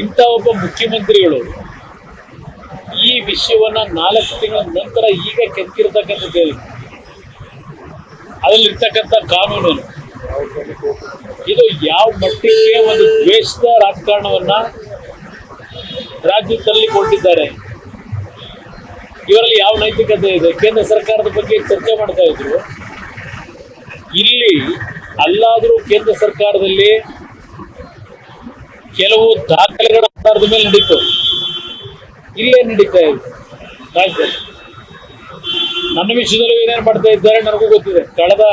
ಇಂಥ ಒಬ್ಬ ಮುಖ್ಯಮಂತ್ರಿಗಳು ಈ ವಿಷಯವನ್ನ ನಾಲ್ಕು ತಿಂಗಳ ನಂತರ ಈಗ ಕೆತ್ತಿರ್ತಕ್ಕಂಥದ್ದು? ಅದರಲ್ಲಿರ್ತಕ್ಕಂಥ ಕಾನೂನು ಇದು ಯಾವ ಮಟ್ಟಿಗೆ ಒಂದು ದ್ವೇಷದ ರಾಜಕಾರಣವನ್ನ ರಾಜ್ಯದಲ್ಲಿ ಕೊಟ್ಟಿದ್ದಾರೆ ಇವರಲ್ಲಿ ಯಾವ ನೈತಿಕತೆ ಇದೆ? ಕೇಂದ್ರ ಸರ್ಕಾರದ ಬಗ್ಗೆ ಚರ್ಚೆ ಮಾಡ್ತಾ ಇದ್ರು? ಇಲ್ಲಿ ಅಲ್ಲಾದರೂ ಕೇಂದ್ರ ಸರ್ಕಾರದಲ್ಲಿ ಕೆಲವು ದಾಖಲೆಗಳ ಆಧಾರದ ಮೇಲೆ ನಡೀತು. ಇಲ್ಲೇ ನಡೀತಾ ಇದೆ. ನನ್ನ ವಿಷಯದಲ್ಲೂ ಏನೇನು ಮಾಡ್ತಾ ಇದ್ದಾರೆ ನನಗೂ ಗೊತ್ತಿದೆ. ಕಳೆದ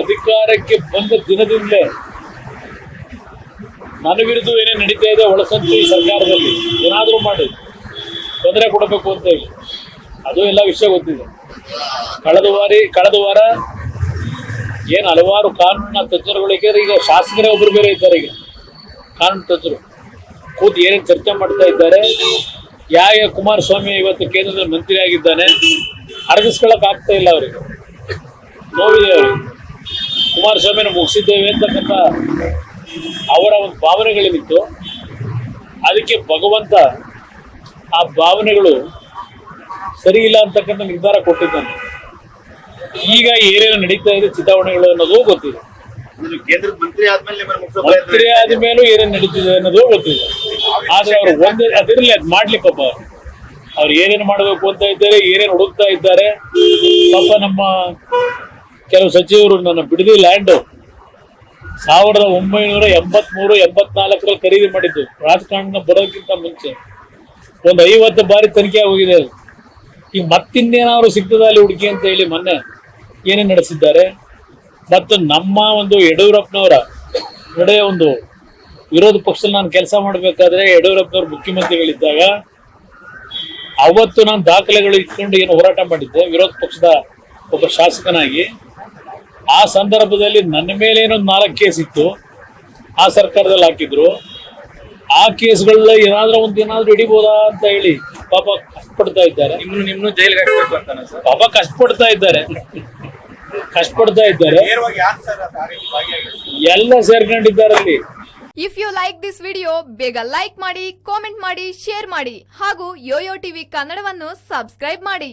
ಅಧಿಕಾರಕ್ಕೆ ಬಂದ ದಿನದಿಂದಲೇ ನನ್ನ ವಿರುದ್ಧ ಏನೇನು ನಡೀತಾ ಇದೆ ಒಳಸಂಚು ಈ ಸರ್ಕಾರದಲ್ಲಿ. ಏನಾದರೂ ಮಾಡಿ. ತೊಂದರೆ ಕೊಡಬೇಕು ಅಂತ ಹೇಳಿ. ಅದು ಎಲ್ಲ ವಿಷಯ ಗೊತ್ತಿದೆ. ಕಳೆದ ವಾರಿ, ಕಳೆದ ವಾರ ಏನು ಹಲವಾರು ಕಾನೂನಿನ ತಜ್ಞರುಗಳಿಗೆ ಈಗ ಶಾಸಕರೇ ಒಬ್ಬರು ಬೇರೆ ಇದ್ದಾರೆ ಈಗ. ಕಾನೂನು ತಜ್ಞರು. ಕೂತು ಏನೇನು ಚರ್ಚೆ ಮಾಡ್ತಾ ಇದ್ದಾರೆ. ಯಾವ ಕುಮಾರಸ್ವಾಮಿ ಇವತ್ತು ಕೇಂದ್ರದ ಮಂತ್ರಿ ಆಗಿದ್ದಾನೆ. ಅರಗಿಸ್ಕೊಳಕ್ ಆಗ್ತಾ ಇಲ್ಲ ಅವರಿಗೆ. ನೋವಿದೆ ಅವರಿಗೆ. ಕುಮಾರಸ್ವಾಮಿನ ಮುಗಿಸಿದ್ದೇವೆ ಅಂತಕ್ಕಂಥ ಅವರ ಒಂದು ಭಾವನೆಗಳೇನಿತ್ತು ಅದಕ್ಕೆ ಭಗವಂತ ಆ ಭಾವನೆಗಳು ಸರಿ ಇಲ್ಲ ಅಂತಕ್ಕಂಥ ನಿರ್ಧಾರ ಕೊಟ್ಟಿದ್ದಾನೆ. ಈಗ ಏನೇನು ನಡೀತಾ ಇದೆ ಚಿತಾವಣೆಗಳು ಅನ್ನೋದು ಗೊತ್ತಿದೆ. ಕೇಂದ್ರದ ಮಂತ್ರಿ ಆದ್ಮೇಲೆ ಮಂತ್ರಿ ಆದ ಮೇಲೂ ಏನೇನು ನಡೀತಿದೆ ಅನ್ನೋದು ಗೊತ್ತಿದೆ ಆದ್ರೆ ಅವ್ರು ಒಂದೇ ಅದಿರಲಿ ಅದ್ ಮಾಡ್ಲಿಕ್ಕಪ್ಪ ಪಾಪ ಅವ್ರು. ಅವ್ರು ಏನೇನು ಮಾಡಬೇಕು ಅಂತ ಇದ್ದಾರೆ ಏನೇನು ಹುಡುಕ್ತಾ ಇದ್ದಾರೆ. ಪಾಪ ನಮ್ಮ ಕೆಲವು ಸಚಿವರು ನನ್ನ ಬಿಡದಿ ಲ್ಯಾಂಡ್ ಸಾವಿರದ ಒಂಬೈನೂರ ಎಂಬತ್ಮೂರು ಎಂಬತ್ನಾಲ್ಕರಲ್ಲಿ ಖರೀದಿ ಮಾಡಿದ್ದು. ರಾಜಕಾರಣ ಬರೋದಕ್ಕಿಂತ ಮುಂಚೆ. ಒಂದು ಐವತ್ತು ಬಾರಿ ತನಿಖೆ ಹೋಗಿದೆ ಅದು ಈಗ ಮತ್ತಿನ್ನೇನಾದ್ರು ಸಿಗ್ತದ ಅಲ್ಲಿ ಹುಡುಕಿ ಅಂತ ಹೇಳಿ ಮೊನ್ನೆ ಏನೇನು ನಡೆಸಿದ್ದಾರೆ? ಮತ್ತು ನಮ್ಮ ಒಂದು ಯಡಿಯೂರಪ್ಪನವರ ನಡೆ ಒಂದು ವಿರೋಧ ಪಕ್ಷದಲ್ಲಿ ನಾನು ಕೆಲಸ ಮಾಡಬೇಕಾದ್ರೆ ಯಡಿಯೂರಪ್ಪನವರು ಮುಖ್ಯಮಂತ್ರಿಗಳಿದ್ದಾಗ ಅವತ್ತು ನಾನು ದಾಖಲೆಗಳು ಇಟ್ಕೊಂಡು ಏನು ಹೋರಾಟ ಮಾಡಿದ್ದೆ ವಿರೋಧ ಪಕ್ಷದ ಒಬ್ಬ ಶಾಸಕನಾಗಿ. ಆ ಸಂದರ್ಭದಲ್ಲಿ ನನ್ನ ಮೇಲೆ ಏನೊಂದು ನಾಲ್ಕು ಕೇಸ್ ಇತ್ತು ಆ ಸರ್ಕಾರದಲ್ಲಿ ಹಾಕಿದ್ರು. ಆ ಕೇಸ್ಗಳನ್ನ ಏನಾದ್ರೂ ಒಂದು ಏನಾದ್ರೂ ಹಿಡಿಬೋದಾ ಅಂತ ಹೇಳಿ ಪಾಪ ಕಷ್ಟಪಡ್ತಾ ಇದ್ದಾರೆ. ನಿಮ್ಮನ್ನು ನಿಮ್ಮನ್ನು ಜೈಲಿಗೆ ಹಾಕ್ಬೇಕು ಅಂತಾನೆ ಸರ್? ಪಾಪ ಕಷ್ಟಪಡ್ತಾ ಇದ್ದಾರೆ. ಕಷ್ಟಪಡ್ತಾ ಇದ್ದಾರೆ. ನೇರವಾಗಿ ಯಾರು ಆ ರೀತಿ ಭಾಗಿಯಾಗಿರೋದು ಎಲ್ಲ ಸೇರ್ಕೊಂಡಿದ್ದಾರೆ ಅಲ್ಲಿ. If you like this video ಬೇಗ ಲೈಕ್ ಮಾಡಿ ಕಾಮೆಂಟ್ ಮಾಡಿ ಶೇರ್ ಮಾಡಿ ಹಾಗೂ ಯೋಯೋ ಟಿವಿ ಕನ್ನಡವನ್ನು ಸಬ್ಸ್ಕ್ರೈಬ್ ಮಾಡಿ.